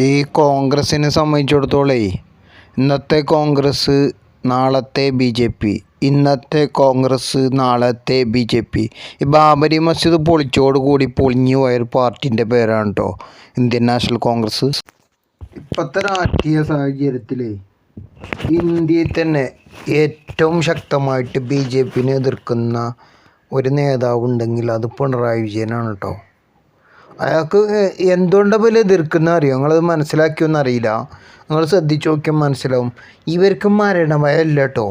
ഈ കോൺഗ്രസ്സിനെ സംബന്ധിച്ചിടത്തോളേ ഇന്നത്തെ കോൺഗ്രസ് നാളത്തെ ബി ജെ പി ഇന്നത്തെ കോൺഗ്രസ് നാളത്തെ ബി ജെ പി. ഈ ബാബരി മസ്ജിദ് പൊളിച്ചോടുകൂടി പൊളിഞ്ഞു പോയൊരു പാർട്ടിന്റെ പേരാണ് കേട്ടോ ഇന്ത്യൻ നാഷണൽ കോൺഗ്രസ്. ഇപ്പോഴത്തെ രാഷ്ട്രീയ സാഹചര്യത്തിൽ ഇന്ത്യയിൽ തന്നെ ഏറ്റവും ശക്തമായിട്ട് ബി ജെ പിനെ എതിർക്കുന്ന ഒരു നേതാവ് ഉണ്ടെങ്കിൽ അത് പിണറായി വിജയനാണ് കേട്ടോ അയാൾക്ക് എന്തുകൊണ്ടാണ് പോലെ എതിർക്കുന്ന അറിയോ? നിങ്ങളത് മനസ്സിലാക്കിയൊന്നും അറിയില്ല നിങ്ങൾ ശ്രദ്ധിച്ച് നോക്കിയാൽ മനസ്സിലാവും. ഇവർക്ക് മരണഭയമല്ല കേട്ടോ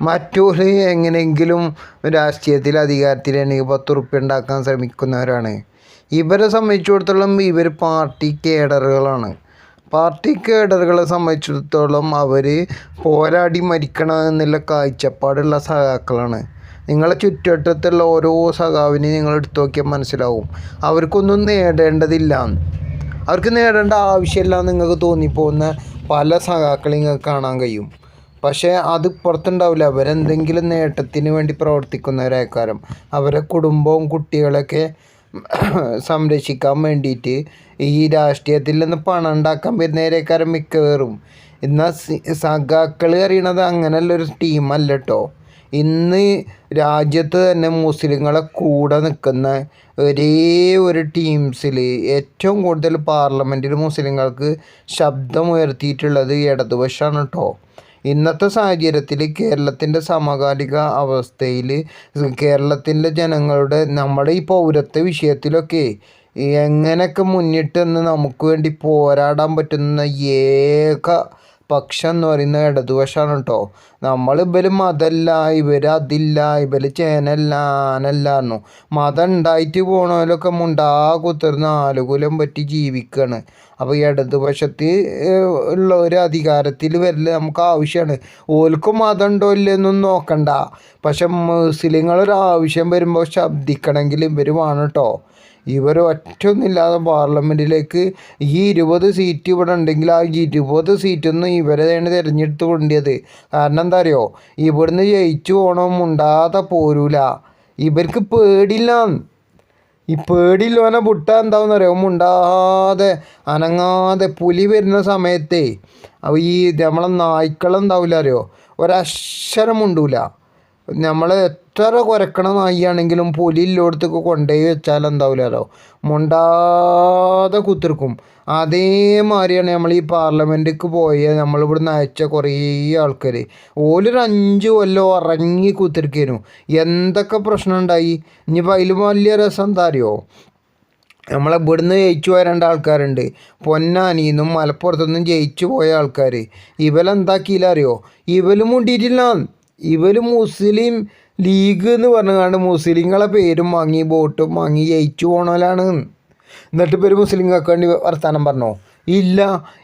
മറ്റൊരു എങ്ങനെയെങ്കിലും രാഷ്ട്രീയത്തിൽ അധികാരത്തിലാണെങ്കിൽ പത്ത് ഉറുപ്പ്യ ഉണ്ടാക്കാൻ ശ്രമിക്കുന്നവരാണ്. ഇവരെ സംബന്ധിച്ചിടത്തോളം ഇവർ പാർട്ടി കേഡറുകളാണ്. പാർട്ടി കേഡറുകളെ സംബന്ധിച്ചിടത്തോളം അവർ പോരാടി മരിക്കണം എന്നുള്ള കാഴ്ചപ്പാടുള്ള സഖാക്കളാണ്. നിങ്ങളെ ചുറ്റുവട്ടത്തുള്ള ഓരോ സഖാവിനെയും നിങ്ങൾ എടുത്തു നോക്കിയാൽ മനസ്സിലാവും. അവർക്കൊന്നും നേടേണ്ടതില്ല. അവർക്ക് നേടേണ്ട ആവശ്യമില്ല നിങ്ങൾക്ക് തോന്നിപ്പോകുന്ന പല സഖാക്കളും നിങ്ങൾക്ക് കാണാൻ കഴിയും. പക്ഷേ അത് പുറത്തുണ്ടാവില്ല. അവരെന്തെങ്കിലും നേട്ടത്തിന് വേണ്ടി പ്രവർത്തിക്കുന്നവരാക്കാരം അവരെ കുടുംബവും കുട്ടികളൊക്കെ സംരക്ഷിക്കാൻ വേണ്ടിയിട്ട് ഈ രാഷ്ട്രീയത്തിൽ നിന്ന് പണം ഉണ്ടാക്കാൻ വരുന്നവരേക്കാരം മിക്കവേറും എന്നാൽ സഖാക്കൾ അറിയണത് അങ്ങനെയുള്ളൊരു ടീമല്ല കേട്ടോ ഇന്ന് രാജ്യത്ത് തന്നെ മുസ്ലിങ്ങളെ കൂടെ നിൽക്കുന്ന ഒരേ ഒരു ടീംസിൽ ഏറ്റവും കൂടുതൽ പാർലമെന്റിൽ മുസ്ലിങ്ങൾക്ക് ശബ്ദമുയർത്തിയിട്ടുള്ളത് ഇടതുപക്ഷമാണ് കേട്ടോ ഇന്നത്തെ സാഹചര്യത്തിൽ കേരളത്തിന്റെ സമകാലിക അവസ്ഥയിൽ കേരളത്തിന്റെ ജനങ്ങളുടെ നമ്മുടെ ഈ പൗരത്വ വിഷയത്തിലൊക്കെ എങ്ങനെയൊക്കെ മുന്നിട്ടെന്ന് നമുക്ക് വേണ്ടി പോരാടാൻ പറ്റുന്ന ഏക പക്ഷം എന്ന് പറയുന്നത് ഇടതുപക്ഷമാണ് കേട്ടോ. നമ്മൾ ഇവർ മതല്ല ഇവർ അതില്ല ഇവർ ചേനല്ല ആനല്ല എന്നു മതം ഉണ്ടായിട്ട് പോണവരൊക്കെ മുണ്ടാ കുത്തിർന്ന് ആനുകൂല്യം പറ്റി ജീവിക്കുകയാണ് അപ്പോൾ ഇടതുപക്ഷത്ത് ഉള്ള ഒരു അധികാരത്തിൽ വരൽ നമുക്ക് ആവശ്യമാണ് ഓൽക്കും മതം ഉണ്ടോ ഇല്ലെന്നൊന്നും നോക്കണ്ട. പക്ഷെ മുസ്ലിങ്ങളൊരു ആവശ്യം വരുമ്പോൾ ശബ്ദിക്കണമെങ്കിൽ ഇവർ വേണം കേട്ടോ. ഇവർ ഒറ്റൊന്നില്ലാതെ പാർലമെന്റിലേക്ക് ഈ ഇരുപത് സീറ്റ് ഇവിടെ ഉണ്ടെങ്കിൽ ആ ഇരുപത് സീറ്റൊന്നും ഇവരെയാണ് തിരഞ്ഞെടുത്ത് കൊണ്ടിയത് കാരണം എന്താ അറിയോ? ഇവിടുന്ന് ജയിച്ചു പോകണം ഉണ്ടാതെ പോരൂല. ഇവർക്ക് പേടില്ല ഈ പേടിയില്ലോനെ പുട്ട എന്താണെന്ന് അറിയോ? മുണ്ടാതെ അനങ്ങാതെ പുലി വരുന്ന സമയത്തേ ഈ നമ്മളെ നായ്ക്കളെന്താവില്ല അറിയോ? ഒരക്ഷരം മുണ്ടൂല. നമ്മൾ എത്ര കുരക്കണ നായിയാണെങ്കിലും പുലിയില്ലോടത്തേക്ക് കൊണ്ടുപോയി വെച്ചാൽ എന്താവില്ലല്ലോ മുണ്ടാതെ കുത്തിർക്കും അതേമാതിരിയാണ് നമ്മൾ ഈ പാർലമെന്റിക്ക് പോയ നമ്മളിവിടുന്ന് അയച്ച കുറേ ആൾക്കാർ ഓലൊരു അഞ്ച് കൊല്ലം ഉറങ്ങി കുത്തിരിക്കുന്നു എന്തൊക്കെ പ്രശ്നം ഉണ്ടായി? ഇനിയിപ്പോൾ അതിൽ വലിയ രസം എന്താ അറിയോ? നമ്മളെ ഇവിടുന്ന് ജയിച്ചു പോയ രണ്ട് ആൾക്കാരുണ്ട്. പൊന്നാനിന്നും മലപ്പുറത്തുനിന്നും ജയിച്ചു പോയ ആൾക്കാർ ഇവലെന്താക്കിയില്ല അറിയോ ഇവലും മുണ്ടിയിട്ടില്ല ഇവർ മുസ്ലിം ലീഗ് എന്ന് പറഞ്ഞുകൊണ്ട് മുസ്ലിങ്ങളെ പേരും വാങ്ങി ബോട്ടും വാങ്ങി ജയിച്ചു പോണോലാണ്. എന്നിട്ട് പേര് മുസ്ലിങ്ങൾക്ക് വേണ്ടി വർത്തമാനം പറഞ്ഞോ? ഇല്ല.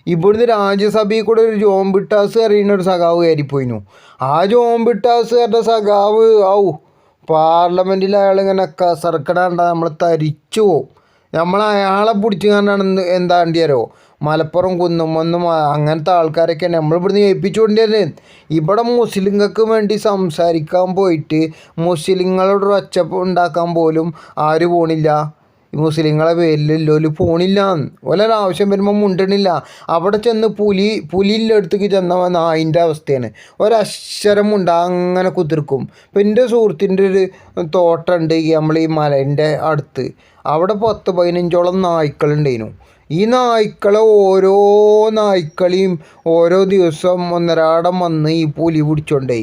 ഇവിടുന്ന് രാജ്യസഭയിൽ കൂടെ ഒരു ജോംബിട്ടാസ് അറിയുന്ന ഒരു സഖാവ് കയറിപ്പോയിനു. ആ ജോം ബിട്ടാസുകാരുടെ സഖാവ് ഔ പാർലമെന്റിൽ അയാൾ ഇങ്ങനെ കസർക്കടാണ്ട നമ്മൾ തരിച്ചു പോവും. നമ്മൾ അയാളെ പിടിച്ചു കണ്ടാണ് എന്താ വേണ്ടിയാരോ മലപ്പുറം കുന്നുമൊന്നും അങ്ങനത്തെ ആൾക്കാരൊക്കെ നമ്മൾ ഇവിടുന്ന് ഏൽപ്പിച്ചുകൊണ്ടിരുന്നത്. ഇവിടെ മുസ്ലിങ്ങൾക്ക് വേണ്ടി സംസാരിക്കാൻ പോയിട്ട് മുസ്ലിങ്ങളോട് ഒച്ചപ്പ് ഉണ്ടാക്കാൻ പോലും ആര് പോണില്ല. മുസ്ലിങ്ങളെ പേരിലല്ലോ. പോണില്ല ഒരാവശ്യം വരുമ്പോൾ മുണ്ടണില്ല. അവിടെ ചെന്ന് പുലി പുലിന്റെ അടുത്തേക്ക് ചെന്ന നായിന്റെ അവസ്ഥയാണ്. ഒരക്ഷരം ഉണ്ട് അങ്ങനെ കുതിർക്കും. ഇപ്പം എന്റെ സുഹൃത്തിന്റെ ഒരു തോട്ടമുണ്ട് നമ്മൾ ഈ മലേന്റെ അടുത്ത്. അവിടെ പത്ത് പതിനഞ്ചോളം നായ്ക്കളുണ്ടായിരുന്നു. ഈ നായ്ക്കളെ ഓരോ നായ്ക്കളെയും ഓരോ ദിവസം ഒന്നരാടം വന്ന് ഈ പുലി പിടിച്ചോണ്ടേ.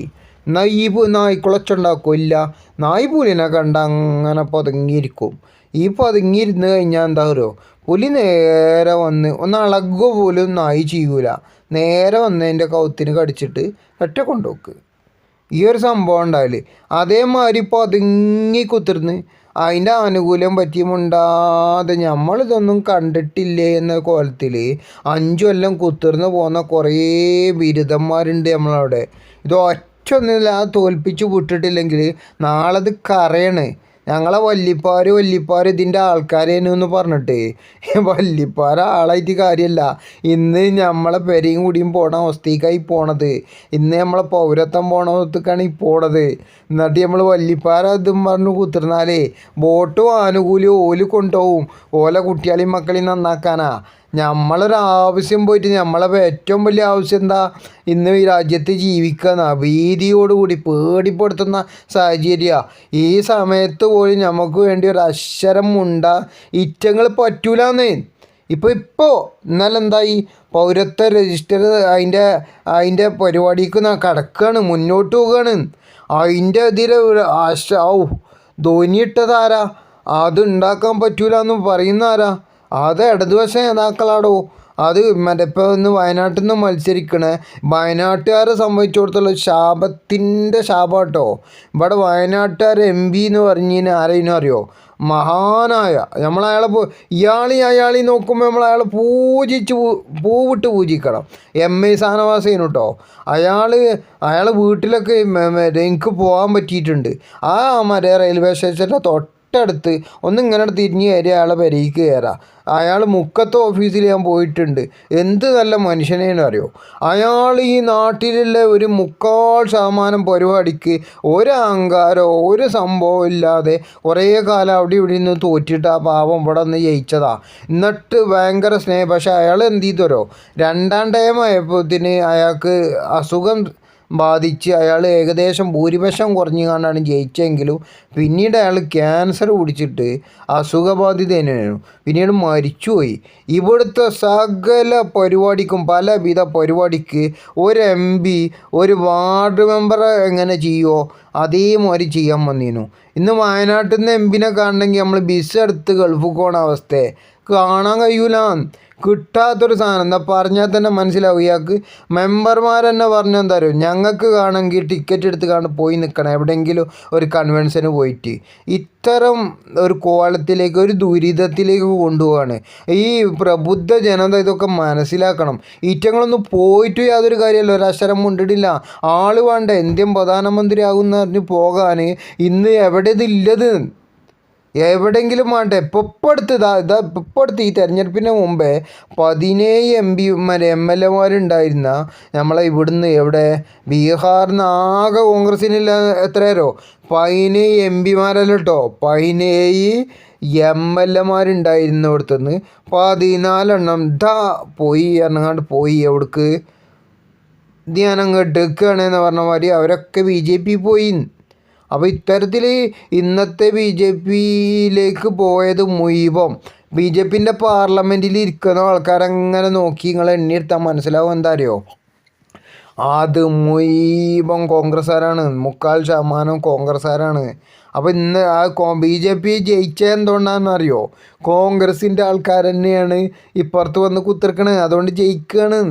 എന്നാൽ ഈ നായ്ക്കുളച്ചുണ്ടാക്കില്ല നായ് പുലിനെ കണ്ട അങ്ങനെ പതുങ്ങിയിരിക്കും. ഈ പതുങ്ങിയിരുന്ന് കഴിഞ്ഞാൽ എന്താ പറയുക പുലി നേരെ വന്ന് ഒന്ന് അളകുക പോലും നായി ചെയ്യൂല നേരെ വന്നതിന്റെ കൗത്തിന് കടിച്ചിട്ട് ഒറ്റ കൊണ്ടുപോക്ക് ഈ ഒരു സംഭവം ഉണ്ടാവില്ലേ അതേമാതിരി പതുങ്ങി കുത്തിർന്ന് അതിന്റെ ആനുകൂല്യം പറ്റിയുമുണ്ടാതെ നമ്മളിതൊന്നും കണ്ടിട്ടില്ലേ എന്ന കോലത്തിൽ അഞ്ചു കൊല്ലം കുത്തിർന്ന് പോകുന്ന കുറേ ബിരുദന്മാരുണ്ട് നമ്മളവിടെ. ഇത് ഒറ്റ ഒന്നുമില്ല തോൽപ്പിച്ച് വിട്ടിട്ടില്ലെങ്കിൽ നാളത് കറയണേ ഞങ്ങളെ വല്ലിപ്പാർ വല്ലിപ്പാർ ഇതിന്റെ ആൾക്കാരേനു എന്ന് പറഞ്ഞിട്ട്. വല്ലിപ്പാർ ആളായിട്ട് കാര്യമല്ല ഇന്ന് നമ്മളെ പെരയും കൂടിയും പോണ അവസ്ഥയ്ക്കായി പോണത്. ഇന്ന് നമ്മളെ പൗരത്വം പോണ അവസ്ഥക്കാണ് ഈ പോണത്. എന്നിട്ട് നമ്മൾ വല്ലിപ്പാര ഇതും പറഞ്ഞു കുത്തിരുന്നാലേ വോട്ടും ആനുകൂല്യവും ഓൽ കൊണ്ടുപോകും ഓല കുട്ടികളെയും മക്കളെയും നന്നാക്കാനാ. നമ്മളൊരു ആവശ്യം പോയിട്ട് നമ്മളെ ഏറ്റവും വലിയ ആവശ്യം എന്താ? ഇന്ന് ഈ രാജ്യത്ത് ജീവിക്കുന്ന ഭീതിയോടുകൂടി പേടിപ്പെടുത്തുന്ന സാഹചര്യമാണ് ഈ സമയത്ത് പോലും നമുക്ക് വേണ്ടി ഒരു അക്ഷരം ഉണ്ട ഇറ്റങ്ങൾ പറ്റൂലെന്നേ. ഇപ്പോൾ ഇപ്പോൾ ഇന്നലെ എന്തായി? പൗരത്വ രജിസ്റ്റർ അതിന്റെ അതിന്റെ പരിപാടിക്ക് കടക്കുകയാണ് മുന്നോട്ട് പോവുകയാണ് അതിന്റെ ഇതിൽ ആശ ഔ ധോനി ഇട്ടതാരാ അത് ഉണ്ടാക്കാൻ പറ്റൂല പറയുന്ന ആരാ അത് ഇടതുവശ നേതാക്കളാടോ അത് മറ്റേ ഇപ്പോൾ ഇന്ന് വയനാട്ടിൽ നിന്ന് മത്സരിക്കണേ. വയനാട്ടുകാരെ കൊടുത്തുള്ള ശാപത്തിന്റെ ശാപം കേട്ടോ ഇവിടെ വയനാട്ടുകാർ എം പി എന്ന് പറഞ്ഞു കഴിഞ്ഞാൽ ആരെയും അറിയോ? മഹാനായ നമ്മളയാളെ പോ ഇയാളി അയാളി നോക്കുമ്പോൾ നമ്മൾ അയാളെ പൂജിച്ച് പൂവിട്ട് പൂജിക്കണം. എം എ സ്ഥാനവാസേനു കേട്ടോ അയാൾ അയാൾ വീട്ടിലൊക്കെ എനിക്ക് പോകാൻ പറ്റിയിട്ടുണ്ട്. ആ മറ്റേ റെയിൽവേ സ്റ്റേഷന്റെ തൊട്ടടുത്ത് ഒന്ന് ഇങ്ങനെ തിരിഞ്ഞ് കയറി അയാളെ പെരയ്ക്ക് കയറാം. അയാൾ മുക്കത്തെ ഓഫീസിൽ ഞാൻ പോയിട്ടുണ്ട്. എന്ത് നല്ല മനുഷ്യനേന്ന് അറിയോ? അയാൾ ഈ നാട്ടിലുള്ള ഒരു മുക്കാൽ ശതമാനം പരിപാടിക്ക് ഒരു അഹങ്കാരോ ഒരു സംഭവം ഇല്ലാതെ കുറേ കാലം അവിടെ ഇവിടെ നിന്ന് തോറ്റിട്ട് ആ പാവം ഇവിടെ നിന്ന് ജയിച്ചതാ. എന്നിട്ട് ഭയങ്കര സ്നേഹം. പക്ഷേ അയാൾ എന്ത് ചെയ്തോരോ രണ്ടാം ടൈം ആയപ്പോഴത്തേന് അയാൾക്ക് അസുഖം ബാധിച്ച് അയാൾ ഏകദേശം ഭൂരിപക്ഷം കുറഞ്ഞു കണ്ടാണ് ജയിച്ചെങ്കിലും പിന്നീട് അയാൾ ക്യാൻസർ പിടിച്ചിട്ട് അസുഖബാധിത തന്നെയായിരുന്നു. പിന്നീട് മരിച്ചുപോയി. ഇവിടുത്തെ സകല പരിപാടിക്കും പലവിധ പരിപാടിക്ക് ഒരു എം പി ഒരു വാർഡ് മെമ്പർ എങ്ങനെ ചെയ്യുമോ അതേമാതിരി ചെയ്യാൻ വന്നിരുന്നു. ഇന്ന് വയനാട്ടിൽ നിന്ന് എം പിനെ കാണണമെങ്കിൽ നമ്മൾ ബിസ് എടുത്ത് ഗൾഫ് പോകണ അവസ്ഥയെ കാണാൻ കഴിയൂല. കിട്ടാത്തൊരു സാധനം. എന്താ പറഞ്ഞാൽ തന്നെ മനസ്സിലാവും. ഇയാൾക്ക് മെമ്പർമാർ തന്നെ പറഞ്ഞാൽ എന്താ പറയുക ഞങ്ങൾക്ക് കാണണമെങ്കിൽ ടിക്കറ്റ് എടുത്ത് കാണാൻ പോയി നിൽക്കണം. എവിടെയെങ്കിലും ഒരു കൺവെൻഷന് പോയിട്ട്. ഇത്തരം ഒരു കോളത്തിലേക്ക് ഒരു ദുരിതത്തിലേക്ക് കൊണ്ടുപോവാണ്. ഈ പ്രബുദ്ധ ജനത ഇതൊക്കെ മനസ്സിലാക്കണം. ഈറ്റങ്ങളൊന്നും പോയിട്ട് യാതൊരു കാര്യമല്ല. ഒരു അക്ഷരം മുണ്ടിട്ടില്ല ആൾ വേണ്ട. ഇന്ത്യൻ പ്രധാനമന്ത്രി ആകുന്ന പറഞ്ഞ് പോകാൻ ഇന്ന് എവിടെ ഇതില്ലത് എവിടെയെങ്കിലും വേണ്ട? ഇപ്പോൾ അടുത്ത് ഇതാ ഇതാ ഇപ്പോൾ അടുത്ത് ഈ തെരഞ്ഞെടുപ്പിന് മുമ്പേ പതിനേഴ് എം പി മറ്റേ എം എൽ എമാരുണ്ടായിരുന്ന നമ്മളെ ഇവിടുന്ന് എവിടെ? ബീഹാറിൽ നിന്ന് ആകെ കോൺഗ്രസിനില്ല എത്രയാരോ? പതിനേഴ് എം പിമാരല്ല കേട്ടോ പതിനേഴ് എം എൽ എമാരുണ്ടായിരുന്ന ഇവിടുത്തുനിന്ന് പതിനാലെണ്ണം ഇതാ പോയി എറങ്ങാണ്ട് പോയി എവിടേക്ക് ഞാൻ എടുക്കുകയാണെന്ന് പറഞ്ഞ മാതിരി അവരൊക്കെ ബി ജെ പി പോയി അപ്പോൾ ഇത്തരത്തിൽ ഇന്നത്തെ ബി ജെ പിയിലേക്ക് പോയത് മുഴുവൻ ബി ജെ പിന്റെ പാർലമെന്റിൽ ഇരിക്കുന്ന ആൾക്കാരങ്ങനെ നോക്കി നിങ്ങൾ എണ്ണിയെടുത്താൽ മനസ്സിലാവും എന്താ അറിയോ? അത് മുഴുവൻ കോൺഗ്രസ്സുകാരാണ്. മുക്കാൽ ശതമാനം കോൺഗ്രസ്സുകാരാണ്. അപ്പോൾ ഇന്ന് ആ ബി ജെ പി ജയിച്ചത് എന്തുകൊണ്ടാണെന്ന് അറിയോ? കോൺഗ്രസിന്റെ ആൾക്കാർ തന്നെയാണ് ഇപ്പുറത്ത് വന്ന് കുത്തിർക്കണേ അതുകൊണ്ട് ജയിക്കുകയാണ്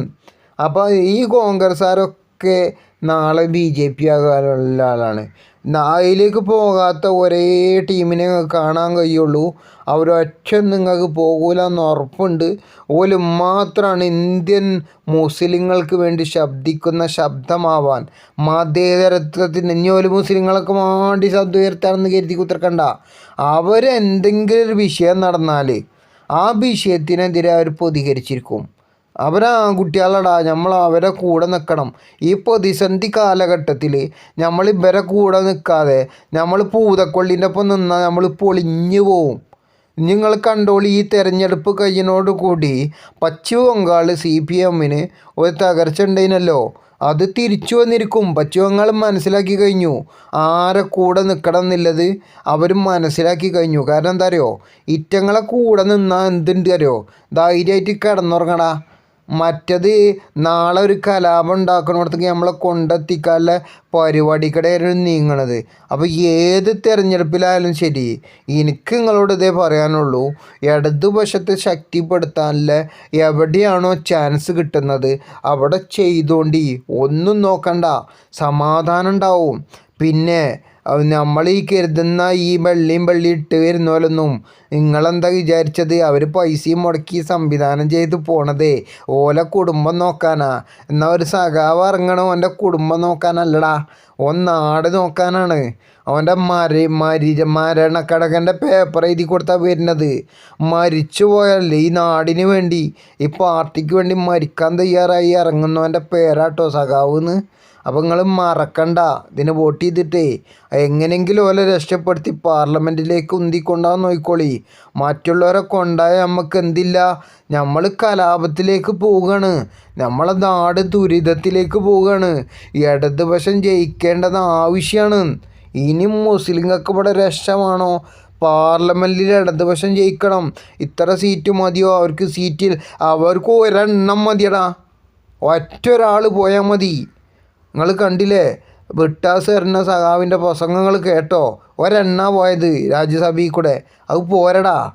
അപ്പോൾ ഈ കോൺഗ്രസ്സുകാരൊക്കെ നാളെ ബി ജെ പി ആകാനുള്ള ആളാണ്. ന- അതിലേക്ക് പോകാത്ത ഒരേ ടീമിനെ കാണാൻ കഴിയുള്ളൂ. അവരൊറ്റ നിങ്ങൾക്ക് പോകൂല എന്ന് ഉറപ്പുണ്ട്. ഓൽ മാത്രമാണ് ഇന്ത്യൻ മുസ്ലിങ്ങൾക്ക് വേണ്ടി ശബ്ദിക്കുന്ന ശബ്ദമാവാൻ. മതേതരത്വത്തിന് ഇനി ഓൽ മുസ്ലിങ്ങളൊക്കെ വേണ്ടി ശബ്ദം ഉയർത്താണെന്ന് കരുതി കുത്തിർക്കണ്ട. അവരെന്തെങ്കിലും ഒരു വിഷയം നടന്നാൽ ആ വിഷയത്തിനെതിരെ അവർ പ്രതികരിച്ചിരിക്കും. അവരാ കുട്ടികളടാ നമ്മൾ അവരെ കൂടെ നിൽക്കണം ഈ പ്രതിസന്ധി കാലഘട്ടത്തിൽ നമ്മൾ ഇവരെ കൂടെ നിൽക്കാതെ നമ്മൾ പൂതക്കൊള്ളിന്റെ ഒപ്പം നിന്നാൽ നമ്മൾ പൊളിഞ്ഞു പോവും. നിങ്ങൾ കണ്ടോളി ഈ തെരഞ്ഞെടുപ്പ് കഴിയുന്നതോട് കൂടി പശ്ചിമ ബംഗാൾ സി പി എമ്മിന് ഒരു തകർച്ച ഉണ്ടായിരുന്നല്ലോ അത് തിരിച്ചു വന്നിരിക്കും. പശ്ചിമ ബംഗാൾ മനസ്സിലാക്കി കഴിഞ്ഞു. ആരെ കൂടെ നിൽക്കണം എന്നുള്ളത് അവർ മനസ്സിലാക്കി കഴിഞ്ഞു. കാരണം എന്താ അറിയോ? ഇറ്റങ്ങളെ കൂടെ നിന്നാൽ എന്തുണ്ട് അറിയോ? ധൈര്യമായിട്ട് കിടന്നുറങ്ങടാ മറ്റത് നാളെ ഒരു കലാപം ഉണ്ടാക്കുന്നിടത്തേക്ക് നമ്മളെ കൊണ്ടെത്തിക്കാനുള്ള പരിപാടിക്കിടെയാണ് നീങ്ങണത്. അപ്പോൾ ഏത് തിരഞ്ഞെടുപ്പിലായാലും ശരി എനിക്ക് നിങ്ങളോട് ഇതേ പറയാനുള്ളൂ. ഇടതുപക്ഷത്തെ ശക്തിപ്പെടുത്താനുള്ള എവിടെയാണോ ചാൻസ് കിട്ടുന്നത് അവിടെ ചെയ്തോണ്ടി. ഒന്നും നോക്കണ്ട സമാധാനം ഉണ്ടാവും. പിന്നെ നമ്മൾ ഈ കരുതുന്ന ഈ വെള്ളിയും വെള്ളി ഇട്ട് വരുന്ന പോലൊന്നും നിങ്ങളെന്താ വിചാരിച്ചത്? അവർ പൈസയും മുടക്കി സംവിധാനം ചെയ്ത് പോണതേ. ഓല കുടുംബം നോക്കാനാ. എന്നാ ഒരു സഖാവ് ഇറങ്ങണം? എന്റെ കുടുംബം നോക്കാനല്ലടാ. ഓൻ നാട് നോക്കാനാണ്. അവന്റെ മരി മരി മരണക്കടകന്റെ പേപ്പർ എഴുതി കൊടുത്താൽ വരുന്നത്. മരിച്ചു പോയല്ലേ ഈ നാടിന് വേണ്ടി ഈ പാർട്ടിക്ക് വേണ്ടി മരിക്കാൻ തയ്യാറായി ഇറങ്ങുന്നവന്റെ പേരാട്ടോ സഖാവെന്ന്. അപ്പോൾ നിങ്ങൾ മറക്കണ്ട ഇതിന് വോട്ട് ചെയ്തിട്ടേ. എങ്ങനെയെങ്കിലും ഓലെ രക്ഷപ്പെടുത്തി പാർലമെന്റിലേക്ക് ഉന്തിക്കൊണ്ടാന്ന് നോക്കിക്കോളി മറ്റുള്ളവരെ കൊണ്ടായ നമുക്ക് എന്തില്ല? നമ്മൾ കലാപത്തിലേക്ക് പോവുകയാണ്. നമ്മളെ നാട് ദുരിതത്തിലേക്ക് പോവുകയാണ്. ഇടതുപക്ഷം ജയിക്കേണ്ടത് ആവശ്യമാണ് ഇനി മുസ്ലിങ്ങൾക്ക് ഇവിടെ രക്ഷമാണോ? പാർലമെന്റിൽ ഇടതുപക്ഷം ജയിക്കണം. ഇത്ര സീറ്റ് മതിയോ? അവർക്ക് സീറ്റിൽ അവർക്ക് ഒരെണ്ണം മതിയടാ. ഒറ്റ ഒരാൾ പോയാൽ മതി. നിങ്ങൾ കണ്ടില്ലേ? വിട്ടാസ് എറിഞ്ഞ സഖാവിന്റെ പ്രസംഗങ്ങൾ കേട്ടോ? ഒരെണ്ണ പോയത് രാജ്യസഭയിൽ കൂടെ. അത് പോരടാ.